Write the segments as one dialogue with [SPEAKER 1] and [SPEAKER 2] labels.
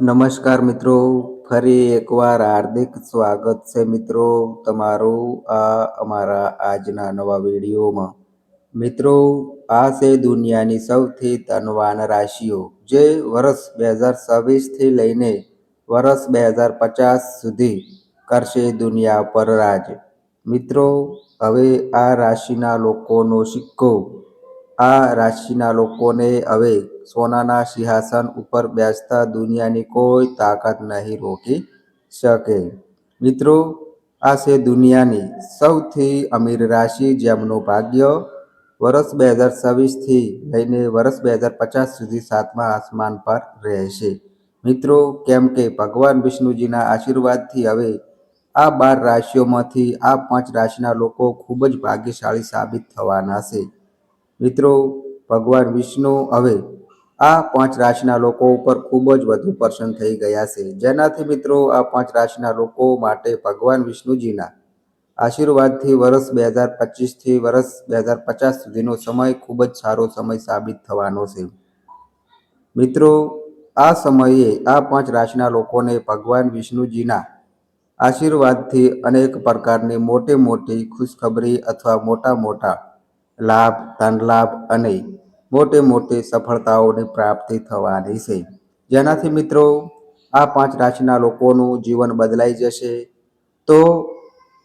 [SPEAKER 1] નમસ્કાર મિત્રો, ફરી એકવાર હાર્દિક સ્વાગત છે મિત્રો તમારું આ અમારા આજના નવા વિડીયોમાં. મિત્રો, આ છે દુનિયાની સૌથી ધનવાન રાશિઓ, જે વર્ષ બે હજાર છવ્વીસથી લઈને વર્ષ બે હજાર પચાસ સુધી કરશે દુનિયા પર રાજ. મિત્રો, હવે આ રાશિના લોકોનો સિક્કો આ રાશિના લોકોને હવે સોનાના સિંહાસન ઉપર બેસતા દુનિયાની કોઈ તાકાત નહીં રોકી શકે. મિત્રો, આ છે દુનિયાની સૌથી અમીર રાશિ જેમનું ભાગ્ય વર્ષ બે હજાર છવ્વીસથી લઈને વર્ષ બે હજાર પચાસ સુધી સાતમા આસમાન પર રહેશે. મિત્રો, કેમ કે ભગવાન વિષ્ણુજીના આશીર્વાદથી હવે આ બાર રાશિઓમાંથી આ પાંચ રાશિના લોકો ખૂબ જ ભાગ્યશાળી સાબિત થવાના છે. મિત્રો, ભગવાન વિષ્ણુ હવે આ પાંચ રાશિના લોકો ઉપર ખૂબ જ વધુ પ્રસન્ન થઈ ગયા છે. જેનાથી મિત્રો, આ પાંચ રાશિના લોકો માટે ભગવાન વિષ્ણુજીના આશીર્વાદથી વર્ષ બે હજાર પચીસથી વર્ષ બે હજાર પચાસ સુધીનો સમય ખૂબ જ સારો સમય સાબિત થવાનો છે. મિત્રો, આ સમયે આ પાંચ રાશિના લોકોને ભગવાન વિષ્ણુજીના આશીર્વાદથી અનેક પ્રકારની મોટી મોટી ખુશખબરી અથવા મોટા મોટા લાભ, ધનલાભ અને મોટે મોટી સફળતાઓની પ્રાપ્તિ થવાની છે. જેનાથી મિત્રો, આ પાંચ રાશિના લોકોનું જીવન બદલાઈ જશે. તો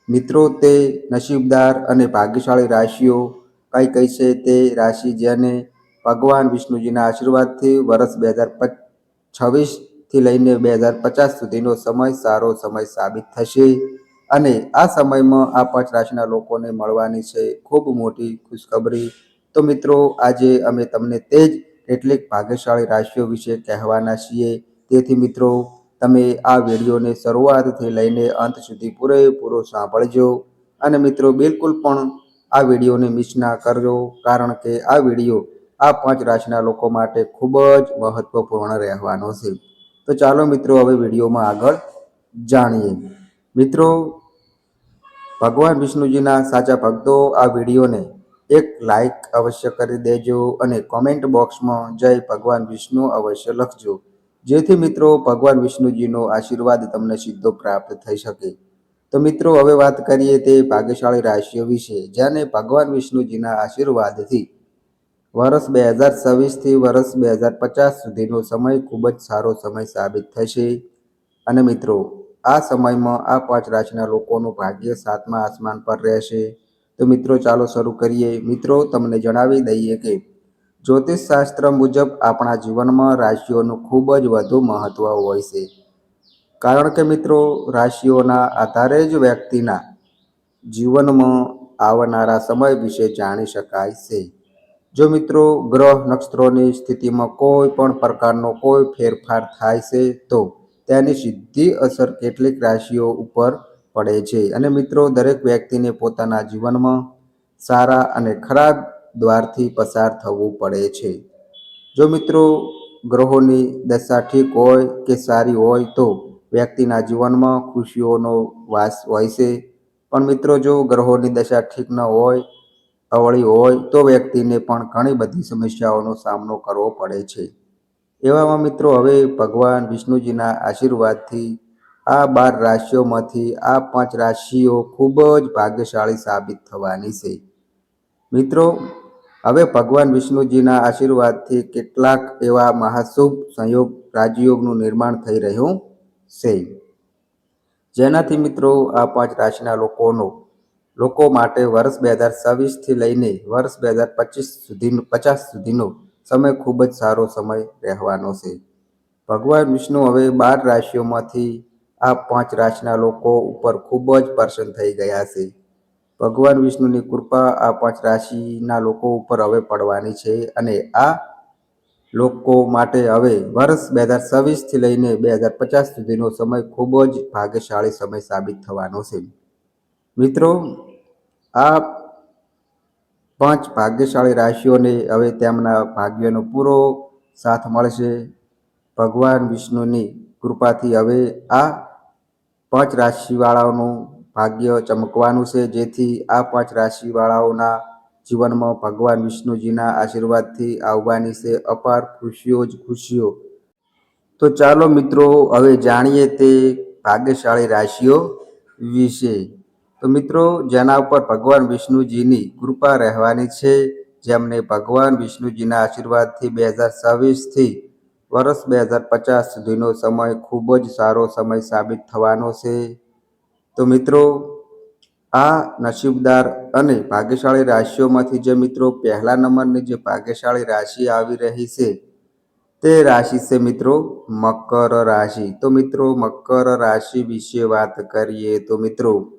[SPEAKER 1] મિત્રો, તે નસીબદાર અને ભાગ્યશાળી રાશિઓ, કઈ કઈ છે તે રાશિ જેને ભગવાન વિષ્ણુજીના આશીર્વાદથી વર્ષ બે હજાર છવ્વીસથી લઈને બે હજાર પચાસ સુધીનો સમય સારો સમય સાબિત થશે. અને આ સમયમાં આ પાંચ રાશિના લોકોને મળવાની છે ખૂબ મોટી ખુશખબરી. તો મિત્રો, આજે અમે તમને તે જ કેટલીક ભાગ્યશાળી રાશિઓ વિશે કહેવાના છીએ. તેથી મિત્રો, તમે આ વિડીયોને શરૂઆતથી લઈને અંત સુધી પૂરેપૂરો સાંભળજો. અને મિત્રો, બિલકુલ પણ આ વિડીયોને મિસ ના કરજો, કારણ કે આ વીડિયો આ પાંચ રાશિના લોકો માટે ખૂબ જ મહત્વપૂર્ણ રહેવાનો છે. તો ચાલો મિત્રો, હવે વિડીયોમાં આગળ જાણીએ. મિત્રો, ભગવાન વિષ્ણુજીના સાચા ભક્તો આ વિડીયોને એક લાઈક અવશ્ય કરી દેજો અને કોમેન્ટ બોક્સમાં જય ભગવાન વિષ્ણુ અવશ્ય લખજો. જેથી મિત્રો, ભગવાન વિષ્ણુજીનો આશીર્વાદ તમને સીધો પ્રાપ્ત થઈ શકે. તો મિત્રો, હવે વાત કરીએ તે ભાગ્યશાળી રાશિઓ વિશે, જેને ભગવાન વિષ્ણુજીના આશીર્વાદથી વર્ષ બે હજાર છવ્વીસથી વર્ષ બે હજાર પચાસ સુધીનો સમય ખૂબ જ સારો સમય સાબિત થશે. અને મિત્રો આ સમયમાં આ પાંચ રાશિના લોકોનું ભાગ્ય સાતમા આસમાન પર રહેશે. તો મિત્રો, ચાલો શરૂ કરીએ. મિત્રો, તમને જણાવી દઈએ કે જ્યોતિષ શાસ્ત્ર મુજબ આપણા જીવનમાં રાશિઓનું ખૂબ જ વધુ મહત્ત્વ હોય છે. કારણ કે મિત્રો, રાશિઓના આધારે જ વ્યક્તિના જીવનમાં આવનારા સમય વિશે જાણી શકાય છે. જો મિત્રો, ગ્રહ નક્ષત્રોની સ્થિતિમાં કોઈ પણ પ્રકારનો કોઈ ફેરફાર થાય છે તો તેની સીધી અસર કેટલીક રાશિઓ ઉપર પડે છે. અને મિત્રો, દરેક વ્યક્તિને પોતાના જીવનમાં સારા અને ખરાબ દ્વારથી પસાર થવું પડે છે. જો મિત્રો, ગ્રહોની દશા ઠીક હોય કે સારી હોય તો વ્યક્તિના જીવનમાં ખુશીઓનો વાસ હોય છે. પણ મિત્રો, જો ગ્રહોની દશા ઠીક ન હોય, અવળી હોય તો વ્યક્તિને પણ ઘણી બધી સમસ્યાઓનો સામનો કરવો પડે છે. એવામાં મિત્રો હવે ભગવાન વિષ્ણુજીના આશીર્વાદથી આ બાર રાશિઓમાંથી આ પાંચ રાશિઓ ખૂબ જ ભાગ્યશાળી સાબિત થવાની છે. મિત્રો, હવે ભગવાન વિષ્ણુજીના આશીર્વાદથી કેટલાક એવા મહાશુભ સંયોગ રાજયોગનું નિર્માણ થઈ રહ્યું છે. જેનાથી મિત્રો આ પાંચ રાશિના લોકોનો, લોકો માટે વર્ષ બે હજાર છવ્વીસથી લઈને વર્ષ બે હજાર પચીસ સુધી, પચાસ સુધીનો સમય ખૂબ જ સારો સમય રહેવાનો છે. ભગવાન વિષ્ણુ હવે બાર રાશિઓમાંથી આ પાંચ રાશિના લોકો ઉપર ખૂબ જ પ્રસન્ન થઈ ગયા છે. ભગવાન વિષ્ણુની કૃપા આ પાંચ રાશિના લોકો ઉપર હવે પડવાની છે અને આ લોકો માટે હવે વર્ષ બે હજાર છવ્વીસથી લઈને બે હજાર પચાસ સુધીનો સમય ખૂબ જ ભાગ્યશાળી સમય સાબિત થવાનો છે. મિત્રો, આ પાંચ ભાગ્યશાળી રાશિઓને હવે તેમના ભાગ્યનો પૂરો સાથ મળશે. ભગવાન વિષ્ણુની કૃપાથી હવે આ પાંચ રાશિવાળાઓનું ભાગ્ય ચમકવાનું છે. જેથી આ પાંચ રાશિવાળાઓના જીવનમાં ભગવાન વિષ્ણુજીના આશીર્વાદથી આવવાની છે. અપાર ખુશીઓ જ ખુશીઓ. તો ચાલો મિત્રો, હવે જાણીએ તે ભાગ્યશાળી રાશિઓ વિશે. તો મિત્રો, જેના ઉપર ભગવાન વિષ્ણુજીની કૃપા રહેવાની છે, જેમને ભગવાન વિષ્ણુજીના આશીર્વાદથી બે હજાર છવ્વીસથી વર્ષ બે હજાર પચાસ સુધીનો સમય ખૂબ જ સારો સમય સાબિત થવાનો છે. તો મિત્રો, આ નસીબદાર અને ભાગ્યશાળી રાશિઓમાંથી જે મિત્રો પહેલા નંબરની જે ભાગ્યશાળી રાશિ આવી રહી છે, તે રાશિ છે મિત્રો મકર રાશિ. તો મિત્રો, મકર રાશિ વિશે વાત કરીએ તો મિત્રો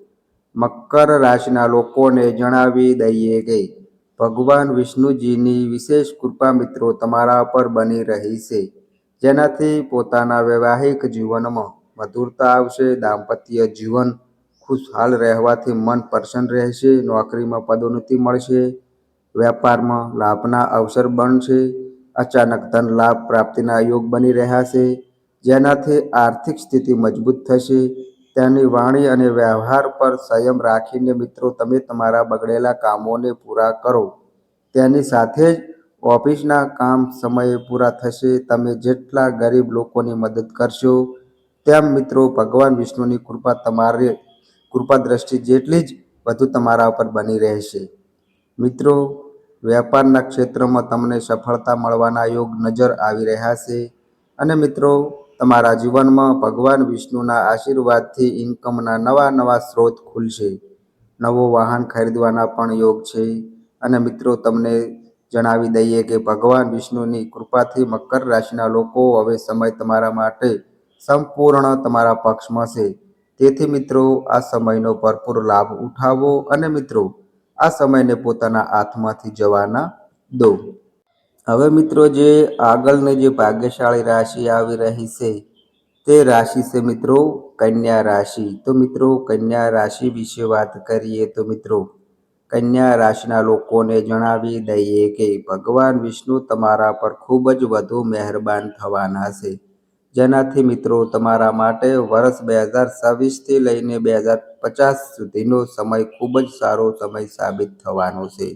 [SPEAKER 1] મકર રાશિના લોકોને જણાવી દઈએ કે ભગવાન વિષ્ણુજીની વિશેષ કૃપા મિત્રો તમારા પર બની રહી છે. જેનાથી પોતાના વૈવાહિક જીવનમાં મધુરતા આવશે, દાંપત્ય જીવન ખુશહાલ રહેવાથી મન પ્રસન્ન રહેશે, નોકરીમાં પદોન્નતિ મળશે વેપારમાં લાભના અવસર બનશે, અચાનક ધન લાભ પ્રાપ્તિના યોગ બની રહ્યા છે, જેનાથી આર્થિક સ્થિતિ મજબૂત થશે તેની વાણી અને વ્યવહાર પર સંયમ રાખીને મિત્રો, તમે તમારા બગડેલા કામોને પૂરા કરો. તેની સાથે જ ઓફિસના કામ સમયે પૂરા થશે. તમે જેટલા ગરીબ લોકોની મદદ કરશો, તેમ મિત્રો, ભગવાન વિષ્ણુની કૃપા તમારે, કૃપા દ્રષ્ટિ જેટલી જ વધુ તમારા ઉપર બની રહેશે. મિત્રો, વેપારના ક્ષેત્રમાં તમને સફળતા મળવાના યોગ નજર આવી રહ્યા છે. અને મિત્રો તમારા જીવનમાં ભગવાન વિષ્ણુના આશીર્વાદથી ઇન્કમના નવા નવા સ્ત્રોત ખુલશે. નવો વાહન ખરીદવાના પણ યોગ છે. અને મિત્રો, તમને જણાવી દઈએ કે ભગવાન વિષ્ણુની કૃપાથી મકર રાશિના લોકો હવે સમય તમારા માટે સંપૂર્ણ તમારા પક્ષમાં છે તેથી મિત્રો, આ સમયનો ભરપૂર લાભ ઉઠાવો અને મિત્રો, આ સમયને પોતાના હાથમાંથી જવાના દો. હવે મિત્રો જે આગળની જે ભાગ્યશાળી રાશિ આવી રહી છે, તે રાશિ છે મિત્રો કન્યા રાશિ. તો મિત્રો કન્યા રાશિ વિશે વાત કરીએ તો મિત્રો કન્યા રાશિના લોકોને જણાવી દઈએ કે ભગવાન વિષ્ણુ તમારા પર ખૂબ જ વધુ મહેરબાન થવાના છે. જેનાથી મિત્રો તમારા માટે વર્ષ બે હજાર છવ્વીસથી લઈને બે હજાર પચાસ સુધીનો સમય ખૂબ જ સારો સમય સાબિત થવાનો છે.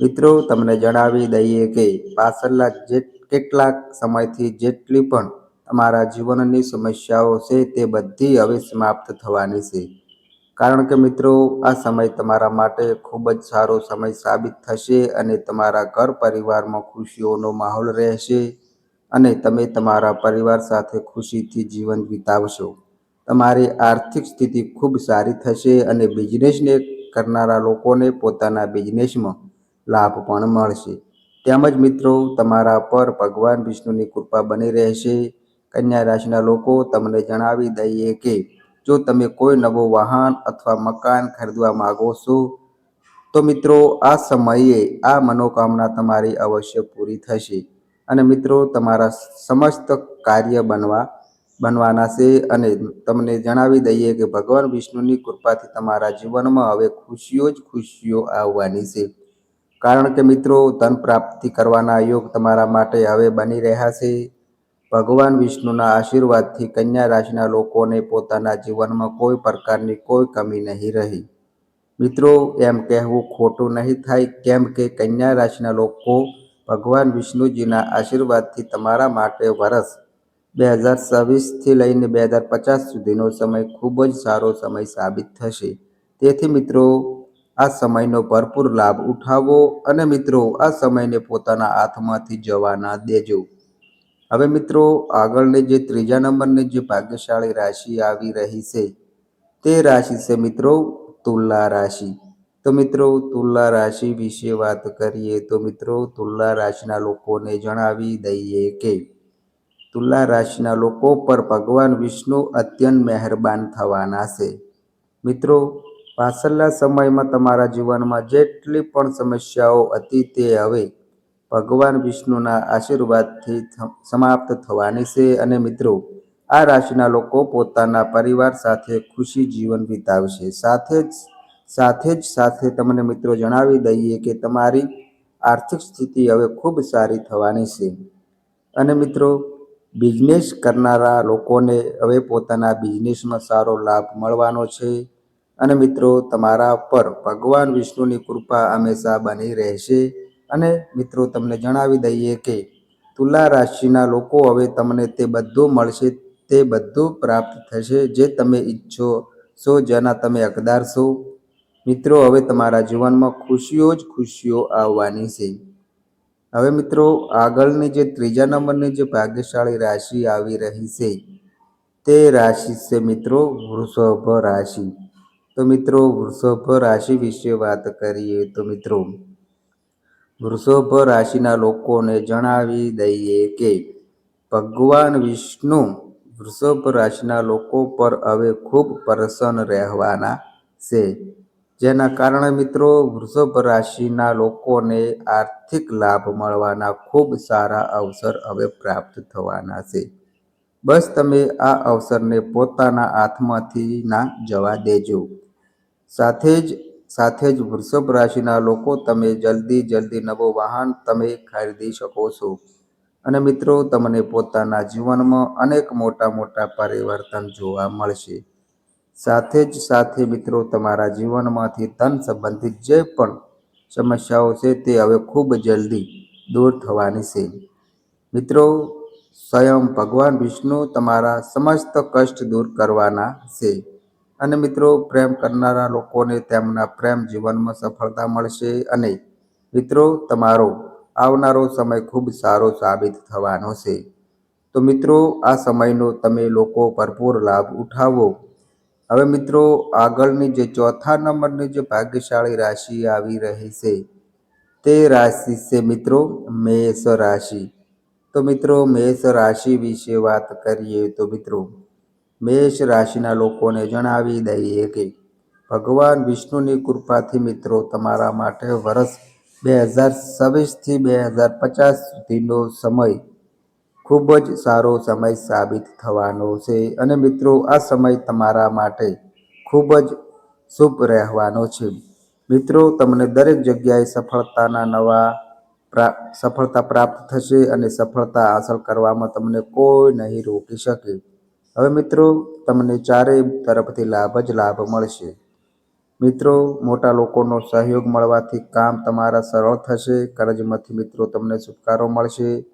[SPEAKER 1] મિત્રો, તમને જણાવી દઈએ કે પાછળના જે કેટલાક સમયથી જેટલી પણ તમારા જીવનની સમસ્યાઓ છે તે બધી હવે સમાપ્ત થવાની છે. કારણ કે મિત્રો, આ સમય તમારા માટે ખૂબ જ સારો સમય સાબિત થશે અને તમારા ઘર પરિવારમાં ખુશીઓનો માહોલ રહેશે અને તમે તમારા પરિવાર સાથે ખુશીથી જીવન વિતાવશો. તમારી આર્થિક સ્થિતિ ખૂબ સારી થશે અને બિઝનેસને કરનારા લોકોને પોતાના બિઝનેસમાં લાભ પણ મળશે. તેમજ મિત્રો, તમારા પર ભગવાન વિષ્ણુની કૃપા બની રહેશે. કન્યા રાશિના લોકો, તમને જણાવી દઈએ કે જો તમે કોઈ નવો વાહન અથવા મકાન ખરીદવા માગો છો, તો મિત્રો, આ સમયે આ મનોકામના તમારી અવશ્ય પૂરી થશે. અને મિત્રો, તમારા સમસ્ત કાર્ય બનવા, બનવાના છે અને તમને જણાવી દઈએ કે ભગવાન વિષ્ણુની કૃપાથી તમારા જીવનમાં હવે ખુશીઓ જ ખુશીઓ આવવાની છે. કારણ કે મિત્રો, ધન પ્રાપ્તિ કરવાના યોગ તમારા માટે હવે બની રહ્યા છે. ભગવાન વિષ્ણુના આશીર્વાદથી કન્યા રાશિના લોકોને પોતાના જીવનમાં કોઈ પ્રકારની કોઈ કમી નહીં રહી. મિત્રો, એમ કહેવું ખોટું નહીં થાય, કેમ કે કન્યા રાશિના લોકો ભગવાન વિષ્ણુજીના આશીર્વાદથી તમારા માટે વર્ષ બે હજાર છવ્વીસથી લઈને બે હજાર પચાસ સુધીનો સમય ખૂબ જ સારો સમય સાબિત થશે. તેથી મિત્રો આ સમયનો ભરપૂર લાભ ઉઠાવો અને મિત્રો, આ સમયને પોતાના હાથમાંથી જવા દેજો. હવે મિત્રો, આગળની જે ત્રીજા નંબરની જે ભાગ્યશાળી રાશિ આવી રહી છે, તે રાશિ છે મિત્રો, તુલા રાશિ. તો મિત્રો, તુલા રાશિ વિશે વાત કરીએ તો મિત્રો, તુલા રાશિના લોકોને જણાવી દઈએ કે, તુલા રાશિના લોકો પર ભગવાન વિષ્ણુ અત્યંત મહેરબાન થવાના છે. મિત્રો પાછળના સમયમાં તમારા જીવનમાં જેટલી પણ સમસ્યાઓ હતી તે હવે ભગવાન વિષ્ણુના આશીર્વાદથી સમાપ્ત થવાની છે અને મિત્રો, આ રાશિના લોકો પોતાના પરિવાર સાથે ખુશી જીવન વિતાવશે. સાથે જ સાથે જ સાથે તમને મિત્રો જણાવી દઈએ કે તમારી આર્થિક સ્થિતિ હવે ખૂબ સારી થવાની છે. અને મિત્રો, બિઝનેસ કરનારા લોકોને હવે પોતાના બિઝનેસમાં સારો લાભ મળવાનો છે. અને મિત્રો, તમારા પર ભગવાન વિષ્ણુની કૃપા હંમેશા બની રહેશે. અને મિત્રો, તમને જણાવી દઈએ કે તુલા રાશિના લોકો હવે તમને તે બધું મળશે, તે બધું પ્રાપ્ત થશે જે તમે ઈચ્છો છો, જેના તમે હકદાર છો. મિત્રો, હવે તમારા જીવનમાં ખુશીઓ જ ખુશીઓ આવવાની છે. હવે મિત્રો, આગળની જે ત્રીજા નંબરની જે ભાગ્યશાળી રાશિ આવી રહી છે, તે રાશિ છે મિત્રો, વૃષભ રાશિ. તો મિત્રો વૃષભ રાશિ વિશે વાત કરીએ તો મિત્રો, વૃષભ રાશિના લોકોને જણાવી દઈએ કે ભગવાન વિષ્ણુ વૃષભ રાશિના લોકો પર હવે ખૂબ પ્રસન્ન રહેવાના છે. જેના કારણે મિત્રો વૃષભ રાશિના લોકોને આર્થિક લાભ મળવાના ખૂબ સારા અવસર હવે પ્રાપ્ત થવાના છે. બસ તમે આ અવસરને પોતાના હાથમાંથી ના જવા દેજો. સાથે જ સાથે જ વૃષભ રાશિના લોકો તમે જલ્દી જલ્દી નવો વાહન તમે ખરીદી શકો છો. અને મિત્રો, તમને પોતાના જીવનમાં અનેક મોટા મોટા પરિવર્તન જોવા મળશે. સાથે જ, સાથે મિત્રો, તમારા જીવનમાંથી ધન સંબંધિત જે પણ સમસ્યાઓ છે તે હવે ખૂબ જલ્દી દૂર થવાની છે. મિત્રો, સ્વયં ભગવાન વિષ્ણુ તમારા સમસ્ત કષ્ટ દૂર કરવાના છે. અને મિત્રો, પ્રેમ કરનારા લોકોને તેમના પ્રેમ જીવનમાં સફળતા મળશે અને મિત્રો, તમારો આવનારો સમય ખૂબ સારો સાબિત થવાનો છે. તો મિત્રો, આ સમયનો તમે લોકો ભરપૂર લાભ ઉઠાવો. હવે મિત્રો, આગળની જે ચોથા નંબરની જે ભાગ્યશાળી રાશિ આવી રહી છે, તે રાશિ છે મિત્રો, મેષ રાશિ. તો મિત્રો, મેષ રાશિ વિશે વાત કરીએ તો મિત્રો મેષ રાશિના લોકોને જણાવી દઈએ કે ભગવાન વિષ્ણુની કૃપાથી મિત્રો, તમારા માટે વર્ષ બે હજાર છવ્વીસથી બે હજાર પચાસ સુધીનો સમય ખૂબ જ સારો સમય સાબિત થવાનો છે. અને મિત્રો, આ સમય તમારા માટે ખૂબ જ શુભ રહેવાનો છે. મિત્રો, તમને દરેક જગ્યાએ સફળતાના નવા સફળતા પ્રાપ્ત થશે અને સફળતા હાંસલ કરવામાં તમને કોઈ નહીં રોકી શકે. હવે મિત્રો, તમને ચારેય તરફથી લાભ જ લાભ મળશે. મિત્રો, મોટા લોકોનો સહયોગ મળવાથી કામ તમારા સરળ થશે. કરજમાંથી મિત્રો તમને છુટકારો મળશે.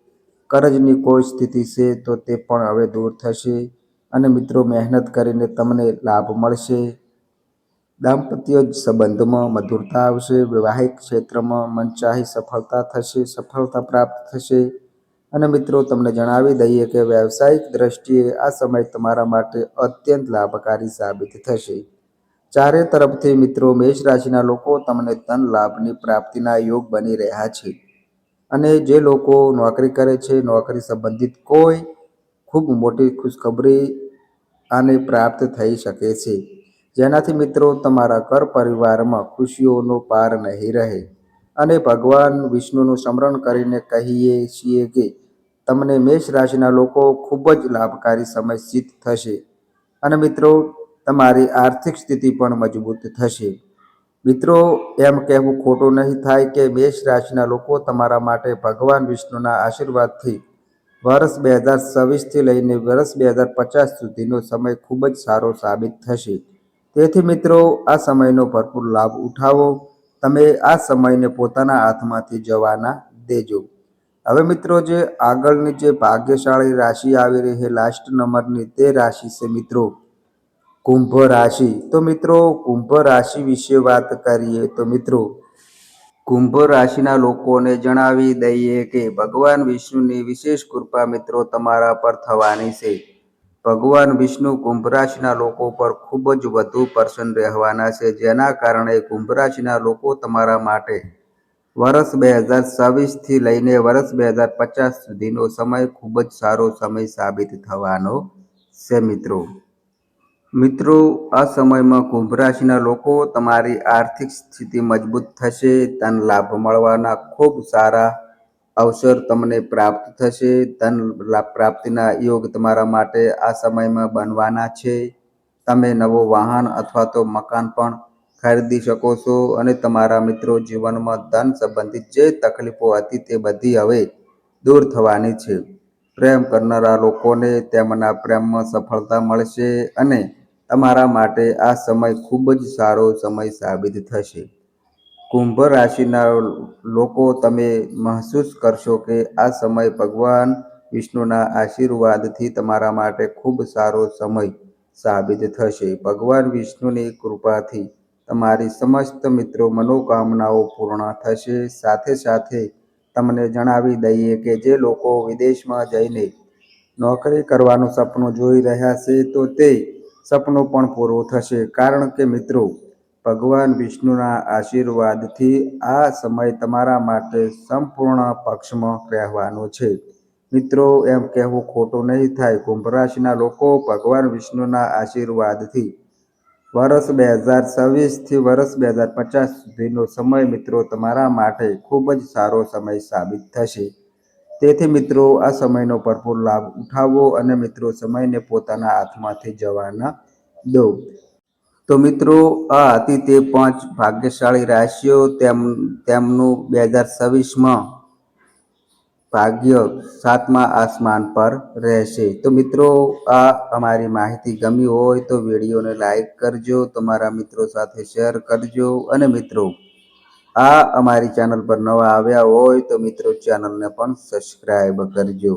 [SPEAKER 1] કરજની કોઈ સ્થિતિ છે તો તે પણ હવે દૂર થશે અને મિત્રો, મહેનત કરીને તમને લાભ મળશે. દાંપત્ય સંબંધમાં મધુરતા આવશે. વૈવાહિક ક્ષેત્રમાં મનચાહી સફળતા થશે, સફળતા પ્રાપ્ત થશે. અને મિત્રો, તમને જણાવી દઈએ કે વ્યવસાયિક દ્રષ્ટિએ આ સમય તમારા માટે અત્યંત લાભકારી સાબિત થશે. ચારે તરફથી મિત્રો, મેષ રાશિના લોકો તમને ધન લાભની પ્રાપ્તિના યોગ બની રહ્યા છે. અને જે લોકો નોકરી કરે છે, નોકરી સંબંધિત કોઈ ખૂબ મોટી ખુશખબરી આને પ્રાપ્ત થઈ શકે છે. જેનાથી મિત્રો, તમારા ઘર પરિવારમાં ખુશીઓનો પાર નહીં રહે. અને ભગવાન વિષ્ણુનું સ્મરણ કરીને કહીએ છીએ કે તમને મેષ રાશિના લોકો ખૂબ જ લાભકારી સમય સિદ્ધ થશે. અને મિત્રો, તમારી આર્થિક સ્થિતિ પણ મજબૂત થશે. મિત્રો, એમ કહેવું ખોટું નહીં થાય કે મેષ રાશિના લોકો તમારા માટે ભગવાન વિષ્ણુના આશીર્વાદથી વર્ષ બે હજાર છવ્વીસથી લઈને વર્ષ બે હજાર પચાસ સુધીનો સમય ખૂબ જ સારો સાબિત થશે. તેથી મિત્રો, આ સમયનો ભરપૂર લાભ ઉઠાવો. તમે આ સમયને પોતાના હાથમાંથી જવાના દેજો. હવે મિત્રો જે આગળની જે ભાગ્યશાળી રાશિ આવી રહી છે લાસ્ટ નંબરની તે રાશિ છે મિત્રો. કુંભ રાશિ. તો મિત્રો, કુંભ રાશિ વિશે વાત કરીએ તો મિત્રો, કુંભ રાશિના લોકોને જણાવી દઈએ કે ભગવાન વિષ્ણુની વિશેષ કૃપા મિત્રો તમારા પર થવાની છે. ભગવાન વિષ્ણુ કુંભ રાશિના લોકો પર ખૂબ જ વધુ પ્રસન્ન રહેવાના છે, જેના કારણે કુંભ લોકો તમારા માટે વર્ષ બે હજાર છવ્વીસથી લઈને વર્ષ બે હજાર પચાસ સુધીનો સમય ખૂબ જ સારો સમય સાબિત થવાનો છે, મિત્રો. મિત્રો, આ સમયમાં કુંભ રાશિના લોકો તમારી આર્થિક સ્થિતિ મજબૂત થશે ધન લાભ મળવાના ખૂબ સારા અવસર તમને પ્રાપ્ત થશે. ધન પ્રાપ્તિના યોગ તમારા માટે આ સમયમાં બનવાના છે. તમે નવો વાહન અથવા તો મકાન પણ ખરીદી શકો છો અને તમારા મિત્રો જીવનમાં ધન સંબંધિત જે તકલીફો હતી તે બધી હવે દૂર થવાની છે. પ્રેમ કરનારા લોકોને તેમના પ્રેમમાં સફળતા મળશે અને તમારા માટે આ સમય ખૂબ જ સારો સમય સાબિત થશે. કુંભ રાશિના લોકો તમે મહેસૂસ કરશો કે આ સમય ભગવાન વિષ્ણુના આશીર્વાદથી તમારા માટે ખૂબ સારો સમય સાબિત થશે. ભગવાન વિષ્ણુની કૃપાથી તમારી સમસ્ત મિત્રો મનોકામનાઓ પૂર્ણ થશે. સાથે સાથે તમને જણાવી દઈએ કે જે લોકો વિદેશમાં જઈને નોકરી કરવાનું સપનું જોઈ રહ્યા છે તો તે સપનું પણ પૂરું થશે. કારણ કે મિત્રો ભગવાન વિષ્ણુના આશીર્વાદથી આ સમય તમારા માટે સંપૂર્ણ પક્ષમાં રહેવાનો છે. મિત્રો, એમ કહેવું ખોટું નહીં થાય. કુંભ રાશિના લોકો ભગવાન વિષ્ણુના આશીર્વાદથી વર્ષ બે હજાર છવ્વીસથી વર્ષ બે હજાર પચાસ સુધીનો સમય, મિત્રો, તમારા માટે ખૂબ જ સારો સમય સાબિત થશે. તેથી, મિત્રો, આ સમયનો ભરપૂર લાભ ઉઠાવો અને, મિત્રો, સમયને પોતાના હાથમાંથી જવાના દો. તો મિત્રો, આ હતી તે પાંચ ભાગ્યશાળી રાશિઓ તેમ, તેમનું બે હજાર છવ્વીસમાં ભાગ્ય સાતમા આસમાન પર રહેશે. તો મિત્રો, આ અમારી માહિતી ગમી હોય તો વિડીયોને લાઈક કરજો, તમારા મિત્રો સાથે શેર કરજો અને મિત્રો, આ અમારી ચેનલ પર નવા આવ્યા હોય તો મિત્રો ચેનલને પણ સબસ્ક્રાઈબ કરજો.